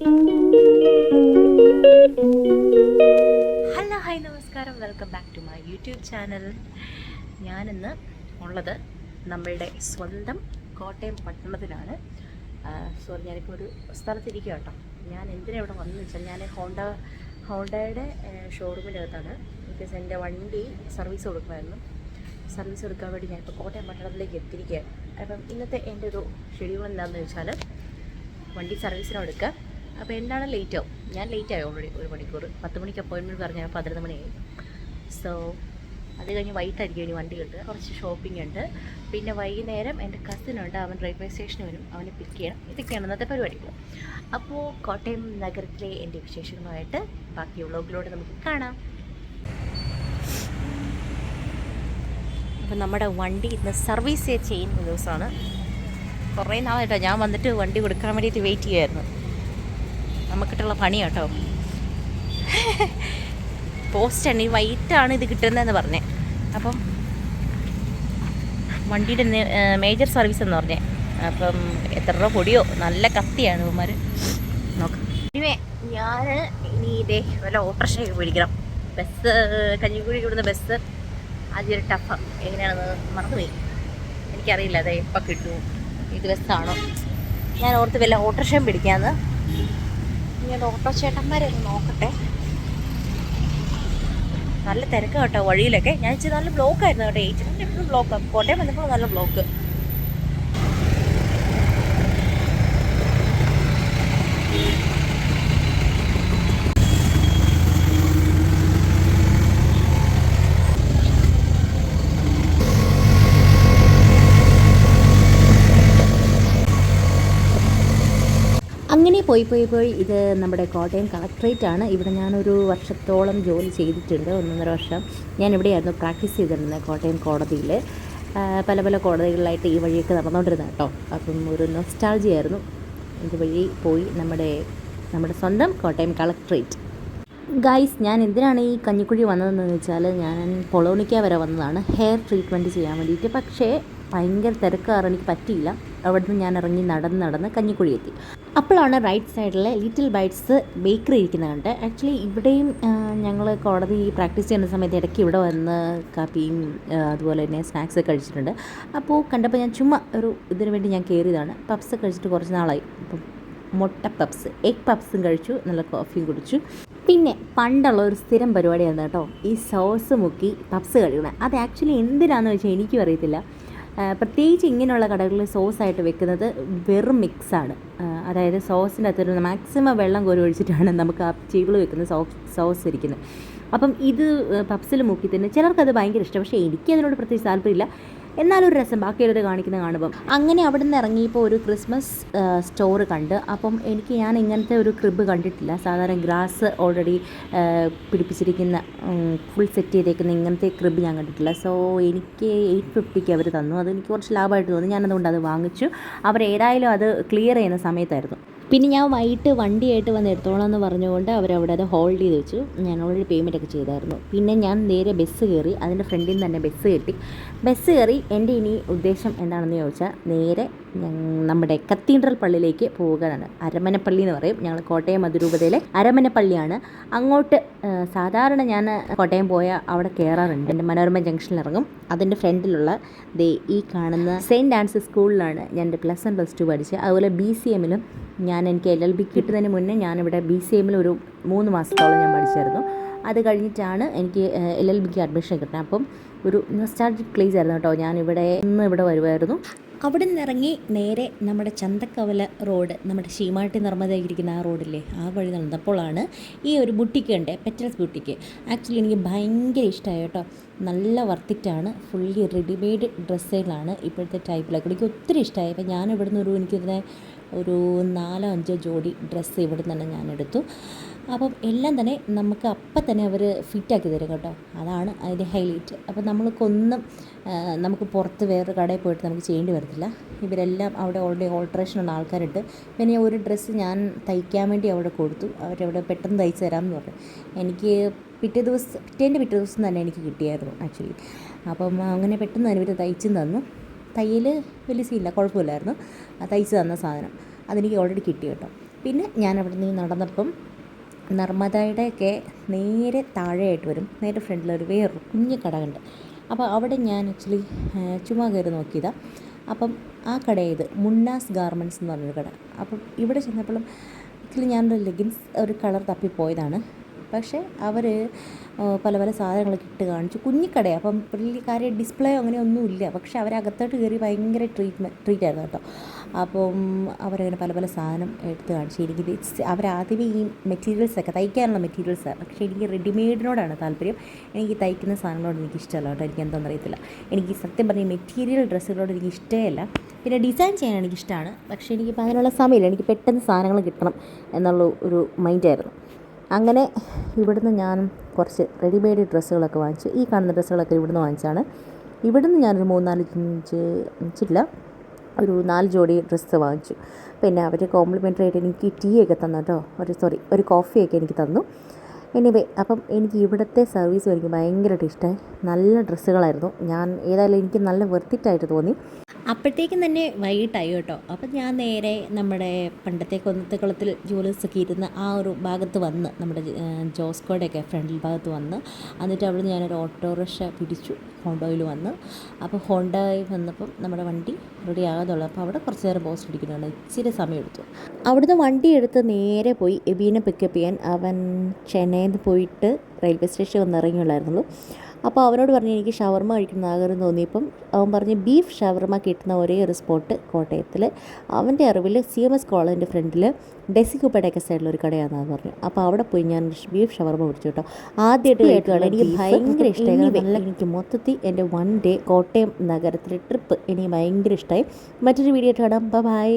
Hello hi നമസ്കാരം. Welcome back to my YouTube channel. ഞാനിന്ന് ഉള്ളത് നമ്മളുടെ സ്വന്തം കോട്ടയം പട്ടണത്തിലാണ്. സോറി ഞാനിപ്പോൾ ഒരു സ്ഥലത്തിരിക്കുക കേട്ടോ. ഞാൻ എന്തിനാണ് ഇവിടെ വന്നു വെച്ചാൽ ഞാൻ ഹോണ്ട ഹോണ്ടയുടെ ഷോറൂമിനകത്താണ്. ബിക്കോസ് എന്റെ വണ്ടി സർവീസ് കൊടുക്കുമായിരുന്നു സർവീസ് കൊടുക്കാൻ വേണ്ടി ഞാനിപ്പോൾ കോട്ടയം പട്ടണത്തിലേക്ക് എത്തിയിരിക്കുകയാണ് അപ്പം ഇന്നത്തെ എന്റെ ഒരു ഷെഡ്യൂൾ എന്താണെന്ന് വെച്ചാൽ വണ്ടി സർവീസിന് എടുക്കുക. അപ്പോൾ എന്താണ് ലേറ്റ് ആവും? ഞാൻ ലേറ്റ് ആയി ഓൾറെഡി ഒരു മണിക്കൂർ പത്ത് മണിക്ക് അപ്പോയിൻമെന്റ് പറഞ്ഞാൽ പതിനൊന്ന് മണിയായി സോ അത് കഴിഞ്ഞ് വൈകിട്ടായിരിക്കും ഇനി വണ്ടി കിട്ടുക കുറച്ച് ഷോപ്പിംഗ് ഉണ്ട്. പിന്നെ വൈകുന്നേരം എന്റെ കസിനുണ്ട് അവൻ റെയിൽവേ സ്റ്റേഷനിൽ വരും. അവനെ പിക്ക് ചെയ്യണം. ഇതൊക്കെയാണ് ഇന്നത്തെ പരിപാടികൾ. അപ്പോൾ കോട്ടയം നഗരത്തിലെ എന്റെ വിശേഷങ്ങളുമായിട്ട് ബാക്കി വ്ളോഗിലൂടെ നമുക്ക് കാണാം. അപ്പോൾ നമ്മുടെ വണ്ടി ഇന്ന് സർവീസ് ചെയ്യുന്ന ദിവസമാണ്. കുറേ നാളായിട്ടാണ് ഞാൻ വന്നിട്ട് വണ്ടി കൊടുക്കാൻ വേണ്ടിയിട്ട് വെയിറ്റ് ചെയ്യുമായിരുന്നു നമുക്കിട്ടുള്ള പണി കേട്ടോ. പോസ്റ്റാണ് ഈ വൈറ്റാണ് ഇത് കിട്ടുന്നതെന്ന് പറഞ്ഞേ. അപ്പം വണ്ടിയുടെ മേജർ സർവീസ് എന്ന് പറഞ്ഞേ. അപ്പം എത്ര രൂപ പൊടിയോ? നല്ല കത്തിയാണ് ഇവന്മാർ നോക്കാം. ഇനിമേ ഞാൻ ഇനി ഇതേ വല്ല ഓട്ടോറിക്ഷയൊക്കെ പിടിക്കണം. ബസ് കഞ്ഞിക്കുഴി വിടുന്ന ബസ് ആദ്യം ഒരു ടഫ് എങ്ങനെയാണെന്ന് മറന്നുപോയി. എനിക്കറിയില്ല അതെ എപ്പോൾ കിട്ടും. ഇത് ബസ്സാണോ ഞാൻ ഓർത്ത് വല്ല ഓട്ടോറിക്ഷയും പിടിക്കാമെന്ന് ഞാൻ ഓട്ടോ ചേട്ടന്മാരെ ഒന്ന് നോക്കട്ടെ. നല്ല തിരക്ക് കേട്ടോ വഴിയിലൊക്കെ. ഞാൻ ഇച്ചിരി നല്ല ബ്ലോക്ക് ആയിരുന്നു കേട്ടോ. ഏറ്റവും ബ്ലോക്ക് കോട്ടയം വന്നപ്പോൾ നല്ല ബ്ലോക്ക് അങ്ങനെ പോയി പോയി പോയി ഇത് നമ്മുടെ കോട്ടയം കളക്ട്രേറ്റ് ആണ്. ഇവിടെ ഞാനൊരു വർഷത്തോളം ജോലി ചെയ്തിട്ടുണ്ട് ഒന്നൊന്നര വർഷം. ഞാൻ ഇവിടെയായിരുന്നു പ്രാക്ടീസ് ചെയ്തിരുന്നത് കോട്ടയം കോടതിയിൽ പല പല കോടതികളിലായിട്ട് ഈ വഴിയൊക്കെ നടന്നുകൊണ്ടിരുന്ന കേട്ടോ. അപ്പം ഒരു നൊസ്റ്റാൾജിയായിരുന്നു ഇതുവഴി പോയി നമ്മുടെ നമ്മുടെ സ്വന്തം കോട്ടയം കളക്ട്രേറ്റ്. ഗൈസ് ഞാൻ എന്തിനാണ് ഈ കഞ്ഞിക്കുഴി വന്നതെന്ന് വെച്ചാൽ ഞാൻ പൊളോണിക്ക വരെ വന്നതാണ്. ഹെയർ ട്രീറ്റ്മെന്റ് ചെയ്യാൻ വേണ്ടിയിട്ട്. പക്ഷേ ഭയങ്കര തിരക്കാറ് എനിക്ക് പറ്റിയില്ല. അവിടുന്ന് ഞാൻ ഇറങ്ങി നടന്ന് നടന്ന് കഞ്ഞിക്കുഴി എത്തി. അപ്പോഴാണ് റൈറ്റ് സൈഡിലെ ലിറ്റിൽ ബൈറ്റ്സ് ബേക്കറി ഇരിക്കുന്നത് കണ്ട് ആക്ച്വലി ഇവിടെയും ഞങ്ങൾ കോടതി പ്രാക്ടീസ് ചെയ്യുന്ന സമയത്ത് ഇടയ്ക്ക് ഇവിടെ വന്ന് കാപ്പിയും അതുപോലെ തന്നെ സ്നാക്സ് കഴിച്ചിട്ടുണ്ട്. അപ്പോൾ കണ്ടപ്പോൾ ഞാൻ ചുമ്മാ ഒരു ഇതിനു വേണ്ടി ഞാൻ കയറിയതാണ് പപ്സ് കഴിച്ചിട്ട് കുറച്ച് നാളായി. അപ്പം മുട്ട പപ്സ് എഗ് പപ്സും കഴിച്ചു. നല്ല കോഫിയും കുടിച്ചു. പിന്നെ പണ്ടുള്ള ഒരു സ്ഥിരം പരിപാടിയായിരുന്നു കേട്ടോ. ഈ സോസ് മുക്കി പപ്സ് കഴിക്കണം അത് ആക്ച്വലി എന്തിനാണെന്ന് വെച്ചാൽ എനിക്കും അറിയത്തില്ല. പ്രത്യേകിച്ച് ഇങ്ങനെയുള്ള കടകളിൽ സോസായിട്ട് വെക്കുന്നത് വെറും മിക്സാണ് അതായത് സോസിന്റെ അകത്തൊരു മാക്സിമം വെള്ളം കോരി ഒഴിച്ചിട്ടാണ് നമുക്ക് ആ ചീകൾ വെക്കുന്ന സോസ് സോസ് ഇരിക്കുന്നത്. അപ്പം ഇത് പപ്സിൽ മുക്കി തന്നെ ചിലർക്കത് ഭയങ്കര ഇഷ്ടം. പക്ഷേ എനിക്കതിനോട് പ്രത്യേകിച്ച് താല്പര്യമില്ല. എന്നാലൊരു രസം. ബാക്കിയുള്ളത് കാണിക്കുന്ന കാണുമ്പം. അങ്ങനെ അവിടെ നിന്ന് ഇറങ്ങിയപ്പോൾ ഒരു ക്രിസ്മസ് സ്റ്റോർ കണ്ട്. അപ്പം എനിക്ക് ഞാൻ ഇങ്ങനത്തെ ഒരു ക്രിബ് കണ്ടിട്ടില്ല. സാധാരണ ഗ്രാസ് ഓൾറെഡി പിടിപ്പിച്ചിരിക്കുന്ന ഫുൾ സെറ്റ് ചെയ്തേക്കുന്ന ഇങ്ങനത്തെ ക്രിബ് ഞാൻ കണ്ടിട്ടില്ല. സോ എനിക്ക് എയ്റ്റ് ഫിഫ്റ്റിക്ക് അവർ തന്നു. അത് എനിക്ക് കുറച്ച് ലാഭമായിട്ട് തോന്നി. ഞാനതുകൊണ്ട് അത് വാങ്ങിച്ചു. അവർ ഏതായാലും അത് ക്ലിയർ ചെയ്യുന്ന സമയത്തായിരുന്നു. പിന്നെ ഞാൻ വൈകിട്ട് വണ്ടിയായിട്ട് വന്ന് എടുത്തോളാം എന്ന് പറഞ്ഞുകൊണ്ട് അവരവിടെ അത് ഹോൾഡ് ചെയ്ത് വെച്ചു. ഞാൻ ഓൾറെഡി പേയ്മെന്റ് ഒക്കെ ചെയ്തായിരുന്നു. പിന്നെ ഞാൻ നേരെ ബസ് കയറി അതിന്റെ ഫ്രണ്ടിൽ നിന്ന് തന്നെ ബസ് കയറ്റി ബസ് കയറി എന്റെ ഇനി ഉദ്ദേശം എന്താണെന്ന് ചോദിച്ചാൽ നേരെ നമ്മുടെ കത്തീഡ്രൽ പള്ളിയിലേക്ക് പോവുകയാണ് അരമനപ്പള്ളി എന്ന് പറയും. ഞങ്ങൾ കോട്ടയം അതിരൂപതയിലെ അരമനപ്പള്ളിയാണ്. അങ്ങോട്ട് സാധാരണ ഞാൻ കോട്ടയം പോയ അവിടെ കയറാറുണ്ട്. എന്റെ മനോരമ ജംഗ്ഷനിൽ ഇറങ്ങും. അതിന്റെ ഫ്രണ്ടിലുള്ള ദേ ഈ കാണുന്ന സെയിന്റ് ആൻസ് സ്കൂളിലാണ് ഞാൻ എന്റെ പ്ലസ് വൺ പ്ലസ് ടു പഠിച്ചത്. അതുപോലെ ബി സി എമ്മിലും ഞാൻ എനിക്ക് എൽ എൽ ബി കിട്ടുന്നതിന് മുന്നേ ഞാനിവിടെ ബി സി എമ്മിൽ ഒരു മൂന്ന് മാസത്തോളം ഞാൻ പഠിച്ചായിരുന്നു. അത് കഴിഞ്ഞിട്ടാണ് എനിക്ക് എൽ എൽ ബിക്ക് അഡ്മിഷൻ കിട്ടുന്നത്. അപ്പം ഒരു നൊസ്റ്റാൾജിക് പ്ലേസ് ആയിരുന്നു കേട്ടോ. ഞാനിവിടെ ഇന്ന് ഇവിടെ വരുമായിരുന്നു അവിടെ നിന്ന് ഇറങ്ങി നേരെ നമ്മുടെ ചന്തക്കവല റോഡ് നമ്മുടെ ശീമാട്ടി നിർമ്മിതയായിരിക്കുന്ന ആ റോഡില്ലേ ആ വഴി നടന്നപ്പോഴാണ് ഈ ഒരു ബുട്ടിക്ക് ഉണ്ട് പെറ്റൽസ് ബുട്ടിക്ക് ആക്ച്വലി എനിക്ക് ഭയങ്കര ഇഷ്ടമായി കേട്ടോ. നല്ല വർത്തിറ്റാണ് ഫുള്ളി റെഡിമെയ്ഡ് ഡ്രസ്സുകളാണ് ഇപ്പോഴത്തെ ടൈപ്പിലൊക്കെ എനിക്ക് ഒത്തിരി ഇഷ്ടമായി അപ്പോൾ ഞാൻ ഇവിടുന്ന് ഒരു എനിക്കിതിനെ ഒരു നാലോ അഞ്ചോ ജോഡി ഡ്രസ്സ് ഇവിടെ തന്നെ ഞാൻ എടുത്തു അപ്പം എല്ലാം തന്നെ നമുക്ക് അപ്പം തന്നെ അവർ ഫിറ്റാക്കി തരും കേട്ടോ. അതാണ് അതിന്റെ ഹൈലൈറ്റ്. അപ്പം നമ്മൾക്കൊന്നും നമുക്ക് പുറത്ത് വേറൊരു കടയിൽ പോയിട്ട് നമുക്ക് ചെയ്യേണ്ടി വരത്തില്ല. ഇവരെല്ലാം അവിടെ ഓൾറെഡി ഓൾട്രേഷനുള്ള ആൾക്കാരുണ്ട്. പിന്നെ ഒരു ഡ്രസ്സ് ഞാൻ തയ്ക്കാൻ വേണ്ടി അവിടെ കൊടുത്തു. അവരവിടെ പെട്ടെന്ന് തയ്ച്ച് തരാമെന്ന് പറഞ്ഞു. എനിക്ക് പിറ്റേ ദിവസം പിറ്റേന്റെ പിറ്റേ ദിവസം തന്നെ എനിക്ക് കിട്ടിയായിരുന്നു ആക്ച്വലി. അപ്പം അങ്ങനെ പെട്ടെന്ന് തന്നെ ഇവർ തയ്ച്ചും തന്നു. തയ്യൽ വലിയ സീനില്ല കുഴപ്പമില്ലായിരുന്നു. തയ്ച്ച് തന്ന സാധനം അതെനിക്ക് ഓൾറെഡി കിട്ടി കേട്ടോ. പിന്നെ ഞാൻ അവിടെ നിന്ന് നടന്നപ്പം നർമ്മദയുടെയൊക്കെ നേരെ താഴെയായിട്ട് വരും. നേരെ ഫ്രണ്ടിലൊരു വേറൊരു കുഞ്ഞു കട ഉണ്ട് അപ്പോൾ അവിടെ ഞാൻ ആക്ച്വലി ചുമ്മാ കയറി നോക്കിയതാണ് അപ്പം ആ കട ഇത് മുന്നാസ് ഗാർമെന്റ്സ് എന്ന് പറഞ്ഞൊരു കട. അപ്പം ഇവിടെ ചെന്നപ്പോഴും ആക്ച്വലി ഞാനൊരു ലെഗിൻസ് ഒരു കളർ തപ്പിപ്പോയതാണ്. പക്ഷേ അവർ പല പല സാധനങ്ങളൊക്കെ ഇട്ട് കാണിച്ചു. കുഞ്ഞിക്കടയാണ് അപ്പം വലിയ കാര്യം ഡിസ്പ്ലേ അങ്ങനെ ഒന്നുമില്ല. പക്ഷേ അവരകത്തോട്ട് കയറി ഭയങ്കര ട്രീറ്റ്മെന്റ് ട്രീറ്റ് ആയിരുന്നു കേട്ടോ. അപ്പം അവരങ്ങനെ പല പല സാധനം എടുത്ത് കാണിച്ചു. എനിക്ക് അവരാദ്യമേ ഈ മെറ്റീരിയൽസൊക്കെ തയ്ക്കാനുള്ള മെറ്റീരിയൽസാണ് പക്ഷേ എനിക്ക് റെഡിമെയ്ഡിനോടാണ് താല്പര്യം. എനിക്ക് തയ്ക്കുന്ന സാധനങ്ങളോട് എനിക്ക് ഇഷ്ടമല്ല കേട്ടോ. എനിക്ക് എന്താണെന്ന് അറിയത്തില്ല. എനിക്ക് സത്യം പറഞ്ഞ മെറ്റീരിയൽ ഡ്രസ്സുകളോട് എനിക്ക് ഇഷ്ടമല്ല പിന്നെ ഡിസൈൻ ചെയ്യാൻ എനിക്കിഷ്ടമാണ് പക്ഷേ എനിക്ക് അതിനുള്ള സമയമില്ല. എനിക്ക് പെട്ടെന്ന് സാധനങ്ങൾ കിട്ടണം എന്നുള്ള ഒരു മൈൻഡായിരുന്നു അങ്ങനെ ഇവിടുന്ന് ഞാൻ കുറച്ച് റെഡിമെയ്ഡ് ഡ്രസ്സുകളൊക്കെ വാങ്ങിച്ചു. ഈ കാണുന്ന ഡ്രസ്സുകളൊക്കെ ഇവിടുന്ന് വാങ്ങിച്ചാണ് ഇവിടുന്ന് ഞാനൊരു മൂന്നാൽ അഞ്ച് അഞ്ചില്ല ഒരു നാല് ജോഡി ഡ്രസ്സ് വാങ്ങിച്ചു. പിന്നെ അവർ കോംപ്ലിമെന്ററി ആയിട്ട് എനിക്ക് ടീ ഒക്കെ തന്നു കേട്ടോ. ഒരു സോറി ഒരു കോഫിയൊക്കെ എനിക്ക് തന്നു. എനിവേ അപ്പം എനിക്ക് ഇവിടുത്തെ സർവീസ് എനിക്ക് ഭയങ്കരമായിട്ട് ഇഷ്ടമായി. നല്ല ഡ്രസ്സുകളായിരുന്നു ഞാൻ ഏതായാലും എനിക്ക് നല്ല വെർത്തിട്ടായിട്ട് തോന്നി. അപ്പോഴത്തേക്കും തന്നെ വൈകിട്ടായി കേട്ടോ. അപ്പം ഞാൻ നേരെ നമ്മുടെ പണ്ടത്തെ കൊന്നത്തെ കുളത്തിൽ ജൂലേഴ്സൊക്കെ ഇരുന്ന ആ ഒരു ഭാഗത്ത് വന്ന് നമ്മുടെ ജോസ്കോടെയൊക്കെ ഫ്രണ്ടിൽ ഭാഗത്ത് വന്ന് എന്നിട്ട് അവിടെ ഞാനൊരു ഓട്ടോറിക്ഷ പിടിച്ചു ഹോണ്ടോയിൽ വന്ന്. അപ്പോൾ ഹോണ്ടോയിൽ വന്നപ്പം നമ്മുടെ വണ്ടി റെഡി ആകാതുള്ളൂ. അപ്പോൾ അവിടെ കുറച്ച് നേരം പോസ്റ്റ് അടിക്കുന്നുണ്ട് ഇച്ചിരി സമയം എടുത്തു അവിടുന്ന് വണ്ടി എടുത്ത് നേരെ പോയി എബീനെ പിക്കപ്പ് ചെയ്യാൻ. അവൻ ചെന്നൈയിൽ പോയിട്ട് റെയിൽവേ സ്റ്റേഷൻ വന്ന് ഇറങ്ങിയുള്ളായിരുന്നുള്ളൂ അപ്പോൾ അവനോട് പറഞ്ഞു എനിക്ക് ഷവർമ കഴിക്കുന്ന ആഗ്രഹം തോന്നിയപ്പം അവൻ പറഞ്ഞ് ബീഫ് ഷവർമ കിട്ടുന്ന ഒരേ ഒരു സ്പോട്ട് കോട്ടയത്തിൽ അവന്റെ അറിവിൽ സി എം എസ് കോളേജിന്റെ ഫ്രണ്ടിൽ ഡെസിക്കുപ്പയുടെയൊക്കെ സൈഡിൽ ഒരു കടയാണെന്ന് പറഞ്ഞു അപ്പോൾ അവിടെ പോയി ഞാൻ ബീഫ് ഷവർമ പിടിച്ചു കേട്ടോ. ആദ്യമായിട്ട് കഴിക്കുകയാണ് എനിക്ക് ഭയങ്കര ഇഷ്ടമായി. നല്ല എനിക്ക് മൊത്തത്തിൽ എന്റെ വൺ ഡേ കോട്ടയം നഗരത്തിലെ ട്രിപ്പ് എനിക്ക് ഭയങ്കര ഇഷ്ടമായി. മറ്റൊരു വീഡിയോ ആയിട്ട് കാണാം. ബൈ.